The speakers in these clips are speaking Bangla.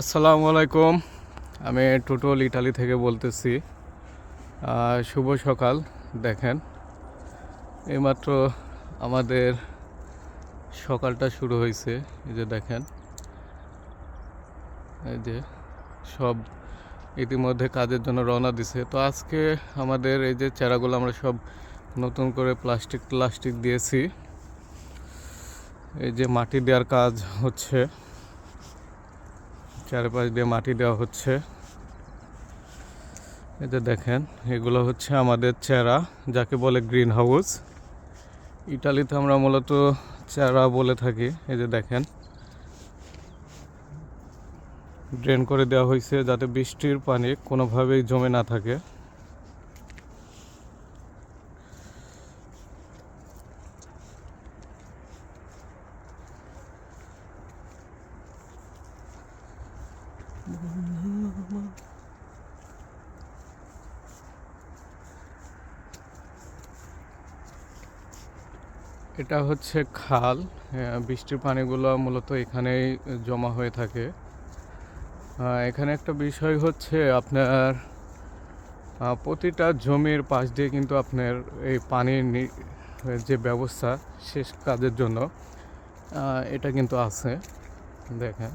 আসসালামু আলাইকুম। আমি টোটোল ইটালি থেকে বলতেছি। শুভ সকাল, দেখেন। এইমাত্র আমাদের সকালটা শুরু হয়েছে, এই যে দেখেন। এই যে সব ইতিমধ্যে কাজের জন্য রওনা দিছে। তো আজকে আমাদের এই যে চারাগুলো আমরা সব নতুন করে প্লাস্টিক প্লাস্টিক দিয়েছি। এই যে মাটি দেওয়ার কাজ হচ্ছে। চারপাশ দিয়ে মাটি দেওয়া হচ্ছে। এতে দেখেন, এগুলো হচ্ছে আমাদের চেরা, যাকে বলে গ্রিন হাউস। ইটালিতে আমরা মূলত চেরা বলে থাকি। এই যে দেখেন ড্রেন করে দেওয়া হয়েছে যাতে বৃষ্টির পানি কোনোভাবেই জমে না থাকে। এটা হচ্ছে খাল। বৃষ্টির পানিগুলো মূলত এখানেই জমা হয়ে থাকে। এখানে একটা বিষয় হচ্ছে আপনার প্রতিটা জমির পাশ দিয়ে কিন্তু আপনার এই পানির যে ব্যবস্থা শেষ কাজের জন্য এটা কিন্তু আছে। দেখেন।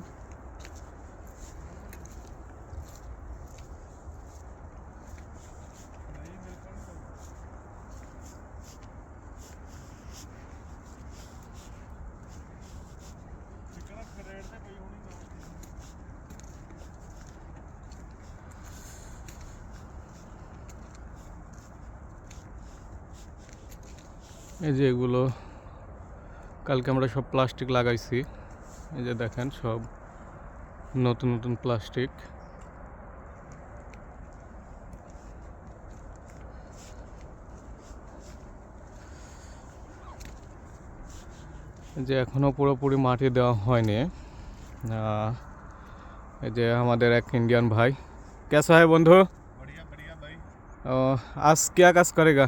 এই যে এগুলো কালকে আমরা সব প্লাস্টিক লাগাইছি। এই যে দেখেন সব নতুন নতুন প্লাস্টিক যে এখনও পুরোপুরি মাটি দেওয়া হয়নি। এই যে আমাদের এক ইন্ডিয়ান ভাই। কেসা হয় বন্ধু? আজ কে কাজ করেগা?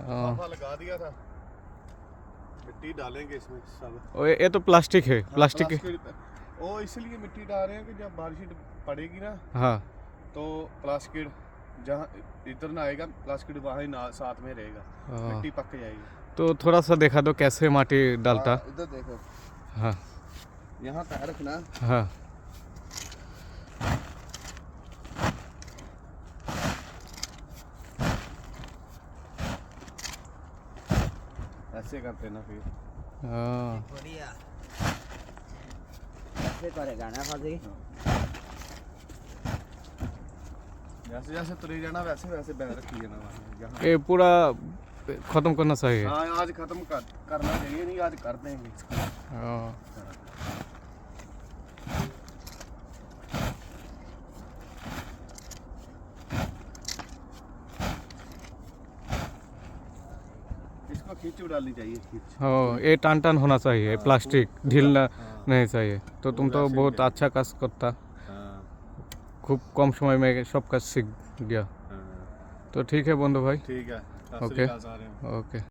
अह, लगा दिया था। मिट्टी डालेंगे इसमें सब। ओ, ये तो प्लास्टिक है हाँ, प्लास्टिक है। ओ इसलिए मिट्टी डाल रहे हैं कि जब बारिश पड़ेगी ना हाँ। तो प्लास्टिक जहाँ इधर ना आएगा प्लास्टिक वहाँ ही साथ में रहेगा। मिट्टी पक जाएगी। तो थोड़ा सा देखा दो कैसे माटी डालता। हाँ, इधर देखो। हाँ। यहाँ पैर रखना। हाँ। ऐसे करते ना फिर। हाँ। बढ़िया। ऐसे करेगा ना फाजी जैसे जैसे तुरी जाना वैसे वैसे बैग रखी जाना वहाँ ये पूरा खत्म करना चाहिए हाँ। आज खत्म कर करना चाहिए नहीं आज कर देंगे इसको हाँ। खींचो ये टान टान होना चाहिए प्लास्टिक ढीलना नहीं चाहिए तो तुम तो बहुत अच्छा काज करता खूब कम समय में सब काज सीख गया तो ठीक है बंधु भाई ओके ओके